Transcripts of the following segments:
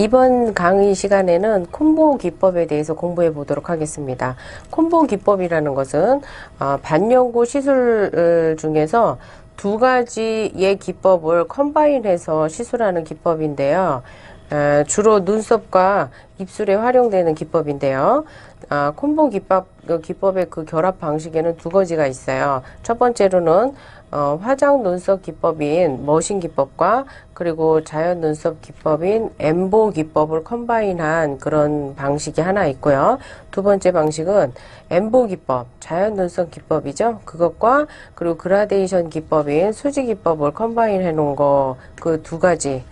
이번 강의 시간에는 콤보 기법에 대해서 공부해 보도록 하겠습니다. 콤보 기법이라는 것은 어, 반영구 시술 중에서 두 가지의 기법을 컴바인해서 시술하는 기법인데요. 에, 주로 눈썹과 입술에 활용되는 기법인데요. 아, 콤보 기법, 그 기법의 그 결합 방식에는 두 가지가 있어요. 첫 번째로는 어, 화장 눈썹 기법인 머신 기법과 그리고 자연 눈썹 기법인 엠보 기법을 컴바인한 그런 방식이 하나 있고요. 두 번째 방식은 엠보 기법, 자연 눈썹 기법이죠. 그것과 그리고 그라데이션 기법인 수지 기법을 컴바인 해 놓은 거 그 두 가지 에,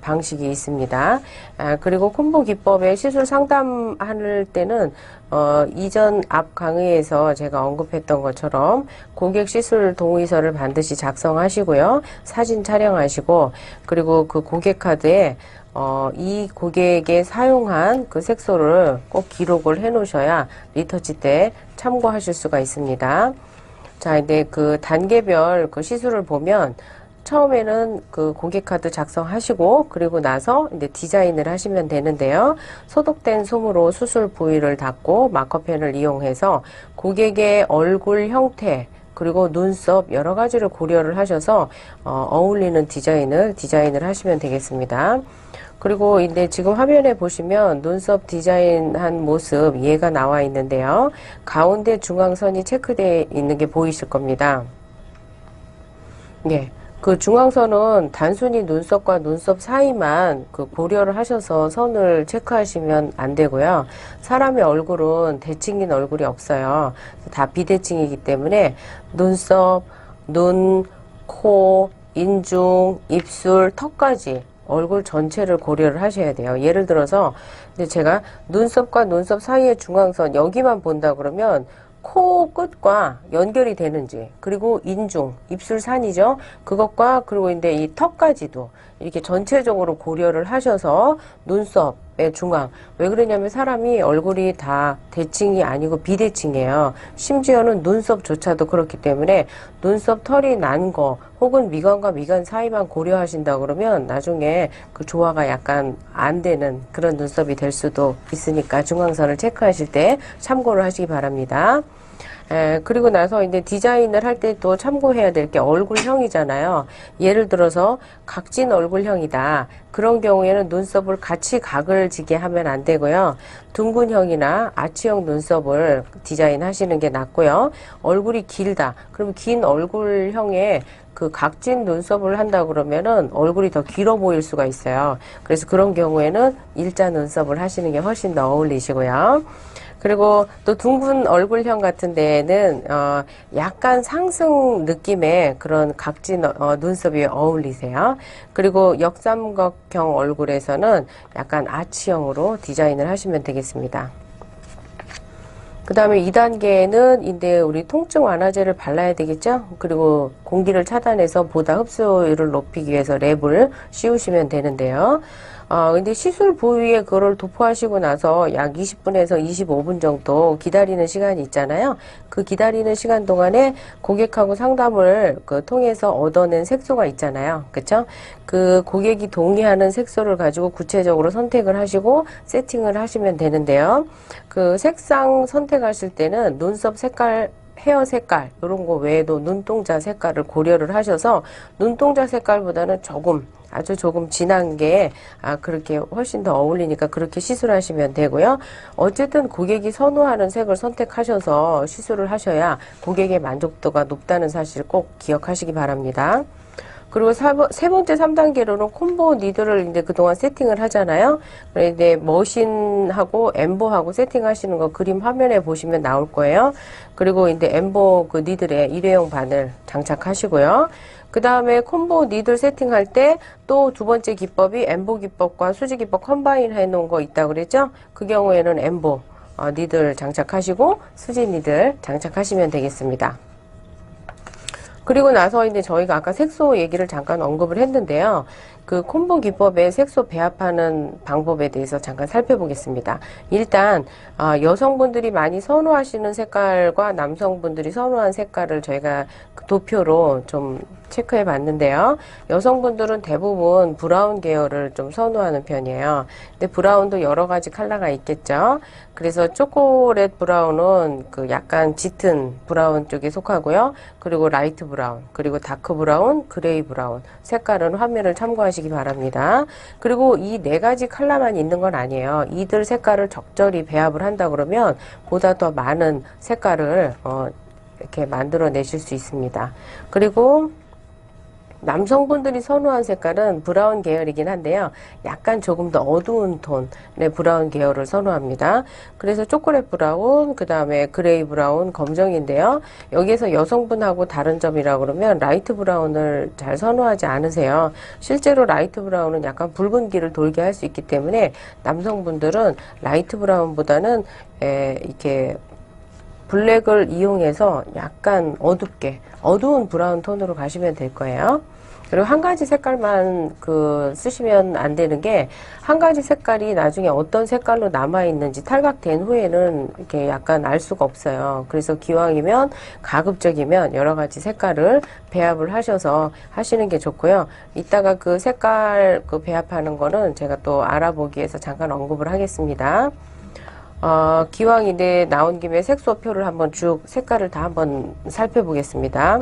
방식이 있습니다. 아, 그리고 콤보 기법의 시술 상담할 때는 어, 이전 앞 강의에서 제가 언급했던 것처럼 고객 시술 동의서를 반드시 작성하시고요. 사진 촬영하시고 그리고 그 고객 카드에 어, 이 고객의 사용한 그 색소를 꼭 기록을 해 놓으셔야 리터치 때 참고하실 수가 있습니다. 자, 이제 그 단계별 그 시술을 보면 처음에는 그 고객 카드 작성하시고 그리고 나서 이제 디자인을 하시면 되는데요. 소독된 솜으로 수술 부위를 닦고 마커펜을 이용해서 고객의 얼굴 형태 그리고 눈썹 여러 가지를 고려를 하셔서 어, 어울리는 디자인을 디자인을 하시면 되겠습니다. 그리고 이제 지금 화면에 보시면 눈썹 디자인한 모습 얘가 나와 있는데요. 가운데 중앙선이 체크되어 있는 게 보이실 겁니다. 예. 그 중앙선은 단순히 눈썹과 눈썹 사이만 그 고려를 하셔서 선을 체크하시면 안 되고요. 사람의 얼굴은 대칭인 얼굴이 없어요. 다 비대칭이기 때문에 눈썹, 눈, 코, 인중, 입술, 턱까지 얼굴 전체를 고려를 하셔야 돼요. 예를 들어서 근데 제가 눈썹과 눈썹 사이의 중앙선 여기만 본다 그러면 코 끝과 연결이 되는지 그리고 인중 입술 산이죠. 그것과 그리고 이제 이 턱까지도 이렇게 전체적으로 고려를 하셔서 눈썹의 중앙 왜 그러냐면 사람이 얼굴이 다 대칭이 아니고 비대칭이에요 심지어는 눈썹조차도 그렇기 때문에 눈썹 털이 난 거 혹은 미간과 미간 사이만 고려하신다 그러면 나중에 그 조화가 약간 안 되는 그런 눈썹이 될 수도 있으니까 중앙선을 체크하실 때 참고를 하시기 바랍니다. 에, 그리고 나서 이제 디자인을 할 때 또 참고해야 될 게 얼굴형이잖아요. 예를 들어서 각진 얼굴형이다. 그런 경우에는 눈썹을 같이 각을 지게 하면 안 되고요. 둥근형이나 아치형 눈썹을 디자인하시는 게 낫고요. 얼굴이 길다. 그럼 긴 얼굴형에 그 각진 눈썹을 한다 그러면은 얼굴이 더 길어 보일 수가 있어요. 그래서 그런 경우에는 일자 눈썹을 하시는 게 훨씬 더 어울리시고요. 그리고 또 둥근 얼굴형 같은 데에는 어 약간 상승 느낌의 그런 각진 어 눈썹이 어울리세요. 그리고 역삼각형 얼굴에서는 약간 아치형으로 디자인을 하시면 되겠습니다. 그 다음에 2단계는 이제 우리 통증 완화제를 발라야 되겠죠? 그리고 공기를 차단해서 보다 흡수율을 높이기 위해서 랩을 씌우시면 되는데요. 어, 근데 시술 부위에 그걸 도포하시고 나서 약 20분에서 25분 정도 기다리는 시간이 있잖아요. 그 기다리는 시간 동안에 고객하고 상담을 그 통해서 얻어낸 색소가 있잖아요. 그쵸? 그 고객이 동의하는 색소를 가지고 구체적으로 선택을 하시고 세팅을 하시면 되는데요. 그 색상 선택하실 때는 눈썹 색깔 헤어 색깔 이런 거 외에도 눈동자 색깔을 고려를 하셔서 눈동자 색깔보다는 조금 아주 조금 진한 게 아, 그렇게 훨씬 더 어울리니까 그렇게 시술하시면 되고요. 어쨌든 고객이 선호하는 색을 선택하셔서 시술을 하셔야 고객의 만족도가 높다는 사실 꼭 기억하시기 바랍니다. 그리고 사, 세 번째 3단계로는 콤보 니드를 이제 그동안 세팅을 하잖아요. 그런데 머신하고 엠보하고 세팅하시는 거 그림 화면에 보시면 나올 거예요. 그리고 이제 엠보 그 니들의 일회용 바늘 장착하시고요. 그 다음에 콤보 니들 세팅할 때 또 두 번째 기법이 엠보 기법과 수지 기법 컴바인 해 놓은 거 있다 그랬죠? 그 경우에는 엠보 어, 니들 장착하시고 수지 니들 장착하시면 되겠습니다. 그리고 나서 이제 저희가 아까 색소 얘기를 잠깐 언급을 했는데요. 그 콤보 기법의 색소 배합하는 방법에 대해서 잠깐 살펴보겠습니다. 일단 아, 여성분들이 많이 선호하시는 색깔과 남성분들이 선호한 색깔을 저희가 그 도표로 좀 체크해 봤는데요. 여성분들은 대부분 브라운 계열을 좀 선호하는 편이에요. 근데 브라운도 여러 가지 컬러가 있겠죠. 그래서 초콜릿 브라운은 그 약간 짙은 브라운 쪽에 속하고요. 그리고 라이트 브라운, 그리고 다크 브라운, 그레이 브라운 색깔은 화면을 참고하시 기 바랍니다. 그리고 이 네 가지 컬러만 있는 건 아니에요. 이들 색깔을 적절히 배합을 한다 그러면 보다 더 많은 색깔을 어, 이렇게 만들어 내실 수 있습니다. 그리고 남성분들이 선호한 색깔은 브라운 계열이긴 한데요. 약간 조금 더 어두운 톤의 브라운 계열을 선호합니다. 그래서 초콜릿 브라운, 그 다음에 그레이 브라운, 검정인데요. 여기에서 여성분하고 다른 점이라 그러면 라이트 브라운을 잘 선호하지 않으세요. 실제로 라이트 브라운은 약간 붉은기를 돌게 할 수 있기 때문에 남성분들은 라이트 브라운보다는 에, 이렇게 블랙을 이용해서 약간 어둡게 어두운 브라운 톤으로 가시면 될 거예요. 그리고 한 가지 색깔만 그 쓰시면 안 되는 게 한 가지 색깔이 나중에 어떤 색깔로 남아 있는지 탈각된 후에는 이렇게 약간 알 수가 없어요. 그래서 기왕이면 가급적이면 여러 가지 색깔을 배합을 하셔서 하시는 게 좋고요. 이따가 그 색깔 그 배합하는 거는 제가 또 알아보기 위해서 잠깐 언급을 하겠습니다. 어, 기왕인데 나온 김에 색소표를 한번 쭉 색깔을 다 한번 살펴보겠습니다.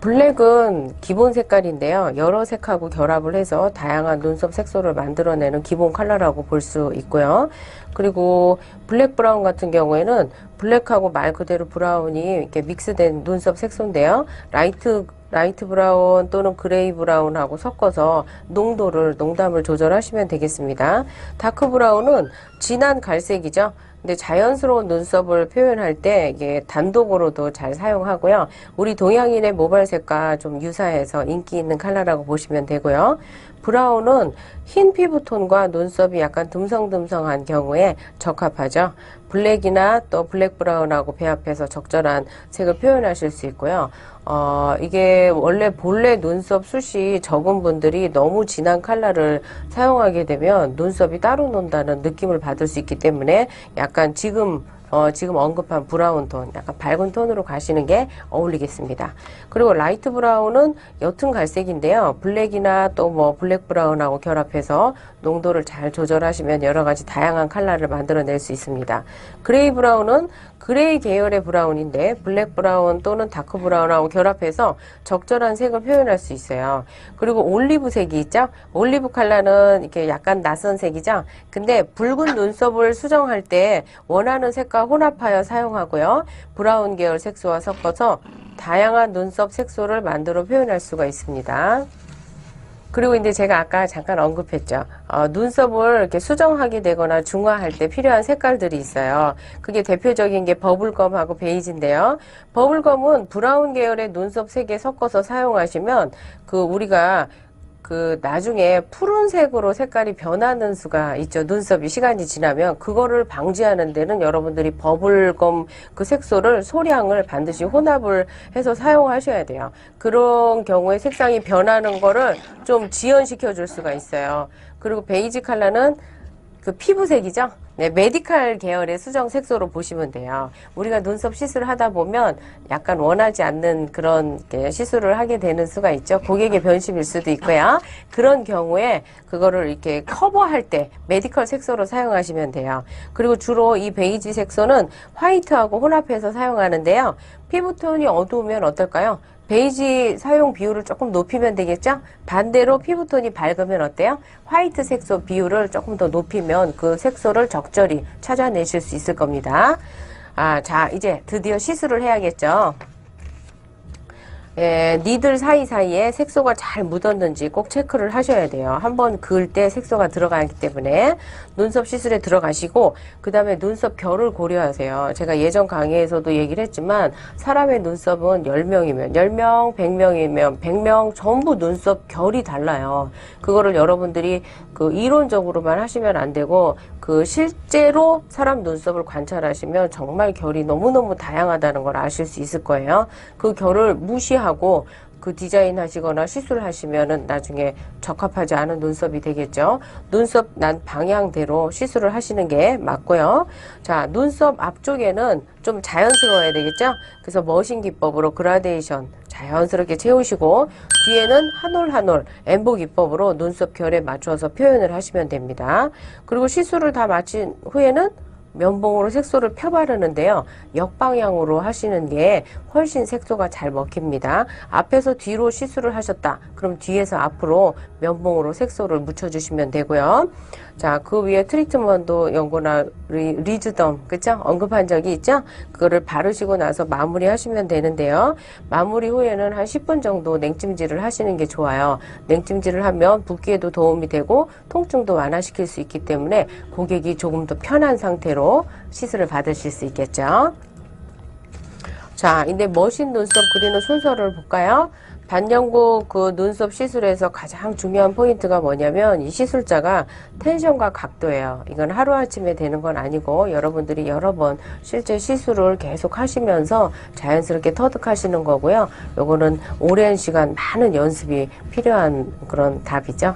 블랙은 기본 색깔인데요. 여러 색하고 결합을 해서 다양한 눈썹 색소를 만들어내는 기본 컬러라고 볼 수 있고요. 그리고 블랙 브라운 같은 경우에는 블랙하고 말 그대로 브라운이 이렇게 믹스된 눈썹 색소인데요. 라이트 라이트 브라운 또는 그레이 브라운하고 섞어서 농도를 농담을 조절하시면 되겠습니다. 다크 브라운은 진한 갈색이죠. 근데 자연스러운 눈썹을 표현할 때 이게 단독으로도 잘 사용하고요. 우리 동양인의 모발색과 좀 유사해서 인기 있는 컬러라고 보시면 되고요. 브라운은 흰 피부톤과 눈썹이 약간 듬성듬성한 경우에 적합하죠. 블랙이나 또 블랙 브라운하고 배합해서 적절한 색을 표현하실 수 있고요. 어, 이게 원래 본래 눈썹 숱이 적은 분들이 너무 진한 컬러를 사용하게 되면 눈썹이 따로 논다는 느낌을 받을 수 있기 때문에 약간 지금 어, 지금 언급한 브라운 톤, 약간 밝은 톤으로 가시는 게 어울리겠습니다. 그리고 라이트 브라운은 옅은 갈색인데요. 블랙이나 또 뭐 블랙 브라운하고 결합해서 농도를 잘 조절하시면 여러 가지 다양한 컬러를 만들어낼 수 있습니다. 그레이 브라운은 그레이 계열의 브라운인데 블랙 브라운 또는 다크 브라운하고 결합해서 적절한 색을 표현할 수 있어요. 그리고 올리브색이 있죠? 올리브 컬러는 이렇게 약간 낯선 색이죠? 근데 붉은 눈썹을 수정할 때 원하는 색과 혼합하여 사용하고요. 브라운 계열 색소와 섞어서 다양한 눈썹 색소를 만들어 표현할 수가 있습니다. 그리고 이제 제가 아까 잠깐 언급했죠. 어, 눈썹을 이렇게 수정하게 되거나 중화할 때 필요한 색깔들이 있어요. 그게 대표적인 게 버블검하고 베이지인데요. 버블검은 브라운 계열의 눈썹 색에 섞어서 사용하시면 그 우리가 그 나중에 푸른색으로 색깔이 변하는 수가 있죠. 눈썹이 시간이 지나면 그거를 방지하는 데는 여러분들이 버블검 그 색소를 소량을 반드시 혼합을 해서 사용하셔야 돼요. 그런 경우에 색상이 변하는 거를 좀 지연시켜 줄 수가 있어요. 그리고 베이지 컬러는 그 피부색이죠. 네, 메디칼 계열의 수정 색소로 보시면 돼요. 우리가 눈썹 시술을 하다 보면 약간 원하지 않는 그런 게 시술을 하게 되는 수가 있죠. 고객의 변심일 수도 있고요. 그런 경우에 그거를 이렇게 커버할 때 메디컬 색소로 사용하시면 돼요. 그리고 주로 이 베이지 색소는 화이트하고 혼합해서 사용하는데요. 피부톤이 어두우면 어떨까요? 베이지 사용 비율을 조금 높이면 되겠죠? 반대로 피부톤이 밝으면 어때요? 화이트 색소 비율을 조금 더 높이면 그 색소를 적절히 찾아내실 수 있을 겁니다. 아, 자, 이제 드디어 시술을 해야겠죠? 예, 니들 사이사이에 색소가 잘 묻었는지 꼭 체크를 하셔야 돼요. 한번 그을 때 색소가 들어가기 때문에 눈썹 시술에 들어가시고 그 다음에 눈썹 결을 고려하세요. 제가 예전 강의에서도 얘기를 했지만 사람의 눈썹은 10명이면 10명, 100명이면 100명 전부 눈썹 결이 달라요. 그거를 여러분들이 그 이론적으로만 하시면 안 되고 그 실제로 사람 눈썹을 관찰하시면 정말 결이 너무너무 다양하다는 걸 아실 수 있을 거예요. 그 결을 무시하고 그 디자인 하시거나 시술 하시면은 나중에 적합하지 않은 눈썹이 되겠죠. 눈썹 난 방향대로 시술을 하시는 게 맞고요. 자, 눈썹 앞쪽에는 좀 자연스러워야 되겠죠. 그래서 머신 기법으로 그라데이션 자연스럽게 채우시고 뒤에는 한 올 한 올 엠보 기법으로 눈썹 결에 맞춰서 표현을 하시면 됩니다. 그리고 시술을 다 마친 후에는 면봉으로 색소를 펴 바르는데요. 역방향으로 하시는 게 훨씬 색소가 잘 먹힙니다. 앞에서 뒤로 시술을 하셨다. 그럼 뒤에서 앞으로 면봉으로 색소를 묻혀주시면 되고요. 자, 그 위에 트리트먼트 연고나 리, 리즈덤, 그죠? 언급한 적이 있죠? 그거를 바르시고 나서 마무리 하시면 되는데요. 마무리 후에는 한 10분 정도 냉찜질을 하시는 게 좋아요. 냉찜질을 하면 붓기에도 도움이 되고 통증도 완화시킬 수 있기 때문에 고객이 조금 더 편한 상태로 시술을 받으실 수 있겠죠. 자, 이제 머신 눈썹 그리는 순서를 볼까요? 반영구 그 눈썹 시술에서 가장 중요한 포인트가 뭐냐면 이 시술자가 텐션과 각도예요. 이건 하루아침에 되는 건 아니고 여러분들이 여러 번 실제 시술을 계속 하시면서 자연스럽게 터득하시는 거고요. 요거는 오랜 시간 많은 연습이 필요한 그런 답이죠.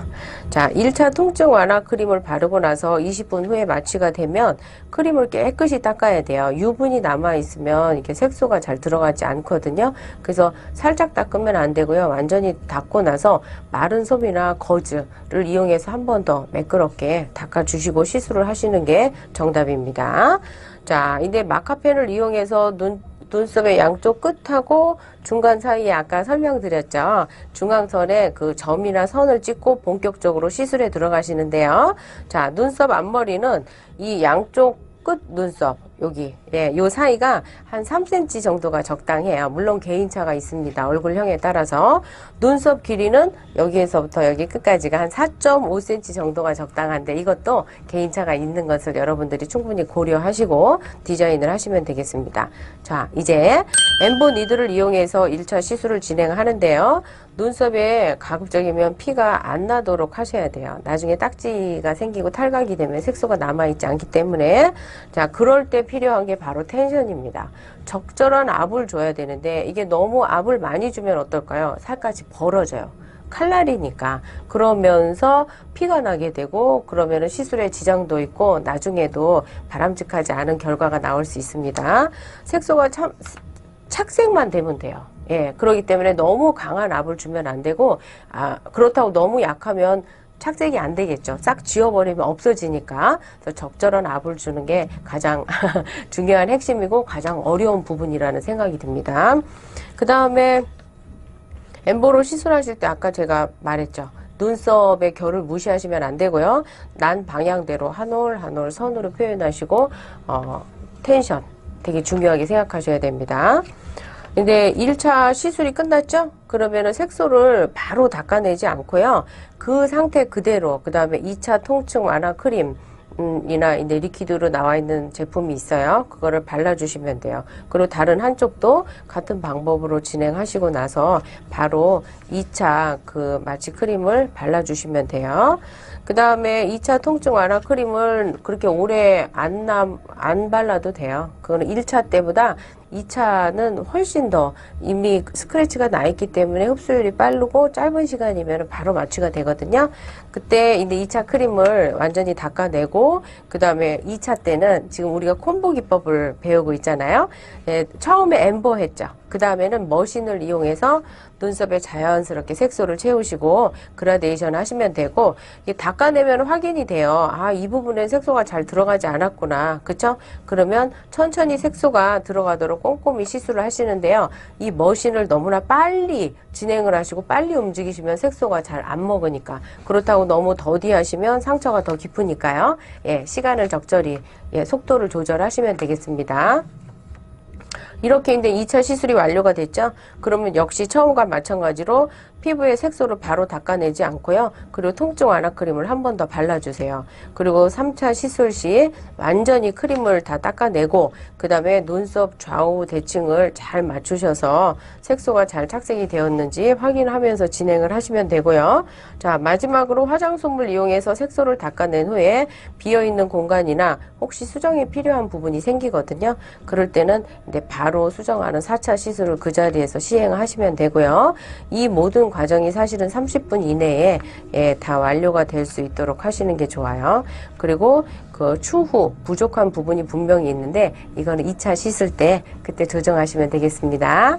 자, 1차 통증 완화 크림을 바르고 나서 20분 후에 마취가 되면 크림을 깨끗이 닦아야 돼요. 유분이 남아 있으면 이렇게 색소가 잘 들어가지 않거든요. 그래서 살짝 닦으면 안 되고 요. 완전히 닦고 나서 마른 솜이나 거즈를 이용해서 한 번 더 매끄럽게 닦아주시고 시술을 하시는 게 정답입니다. 자, 이제 마카펜을 이용해서 눈 눈썹의 양쪽 끝하고 중간 사이에 아까 설명드렸죠. 중앙선에 그 점이나 선을 찍고 본격적으로 시술에 들어가시는데요. 자, 눈썹 앞머리는 이 양쪽 끝 눈썹 여기 예, 요 사이가 한 3cm 정도가 적당해요. 물론 개인차가 있습니다. 얼굴형에 따라서 눈썹 길이는 여기에서부터 여기 끝까지가 한 4.5cm 정도가 적당한데 이것도 개인차가 있는 것을 여러분들이 충분히 고려하시고 디자인을 하시면 되겠습니다. 자, 이제 엠보 니드를 이용해서 1차 시술을 진행하는데요. 눈썹에 가급적이면 피가 안 나도록 하셔야 돼요. 나중에 딱지가 생기고 탈각이 되면 색소가 남아있지 않기 때문에 자, 그럴 때 필요한 게 바로 텐션입니다. 적절한 압을 줘야 되는데 이게 너무 압을 많이 주면 어떨까요? 살까지 벌어져요. 칼날이니까 그러면서 피가 나게 되고 그러면은 시술에 지장도 있고 나중에도 바람직하지 않은 결과가 나올 수 있습니다. 색소가 참 착색만 되면 돼요. 예, 그렇기 때문에 너무 강한 압을 주면 안 되고 아 그렇다고 너무 약하면 착색이 안 되겠죠. 싹 지워버리면 없어지니까 그래서 적절한 압을 주는 게 가장 중요한 핵심이고 가장 어려운 부분이라는 생각이 듭니다. 그 다음에 엠보로 시술하실 때 아까 제가 말했죠. 눈썹의 결을 무시하시면 안 되고요. 난 방향대로 한 올 한 올 선으로 표현하시고 어, 텐션 되게 중요하게 생각하셔야 됩니다. 근데 1차 시술이 끝났죠? 그러면은 색소를 바로 닦아내지 않고요. 그 상태 그대로, 그 다음에 2차 통증 완화 크림, 음, 이나 이제 리퀴드로 나와 있는 제품이 있어요. 그거를 발라주시면 돼요. 그리고 다른 한쪽도 같은 방법으로 진행하시고 나서 바로 2차 그 마취 크림을 발라주시면 돼요. 그 다음에 2차 통증 완화 크림을 그렇게 오래 안 남, 안 발라도 돼요. 그거는 1차 때보다 2차는 훨씬 더 이미 스크래치가 나 있기 때문에 흡수율이 빠르고 짧은 시간이면 바로 마취가 되거든요. 그때 이제 2차 크림을 완전히 닦아내고 그 다음에 2차 때는 지금 우리가 콤보 기법을 배우고 있잖아요. 예, 처음에 엠보 했죠. 그 다음에는 머신을 이용해서 눈썹에 자연스럽게 색소를 채우시고 그라데이션 하시면 되고 이게 닦아내면 확인이 돼요. 아, 이 부분에 색소가 잘 들어가지 않았구나. 그쵸? 그러면 천천히 색소가 들어가도록 꼼꼼히 시술을 하시는데요. 이 머신을 너무나 빨리 진행을 하시고 빨리 움직이시면 색소가 잘 안 먹으니까 그렇다고 너무 더디하시면 상처가 더 깊으니까요. 예, 시간을 적절히 예, 속도를 조절하시면 되겠습니다. 이렇게 이제 2차 시술이 완료가 됐죠. 그러면 역시 처음과 마찬가지로 피부에 색소를 바로 닦아내지 않고요. 그리고 통증 완화 크림을 한 번 더 발라주세요. 그리고 3차 시술 시 완전히 크림을 다 닦아내고 그 다음에 눈썹 좌우 대칭을 잘 맞추셔서 색소가 잘 착색이 되었는지 확인하면서 진행을 하시면 되고요. 자 마지막으로 화장솜을 이용해서 색소를 닦아낸 후에 비어있는 공간이나 혹시 수정이 필요한 부분이 생기거든요. 그럴 때는 이제 바로 바로 수정하는 4차 시술을 그 자리에서 시행하시면 되고요. 이 모든 과정이 사실은 30분 이내에 예, 다 완료가 될 수 있도록 하시는 게 좋아요. 그리고 그 추후 부족한 부분이 분명히 있는데 이거는 2차 시술 때 그때 조정하시면 되겠습니다.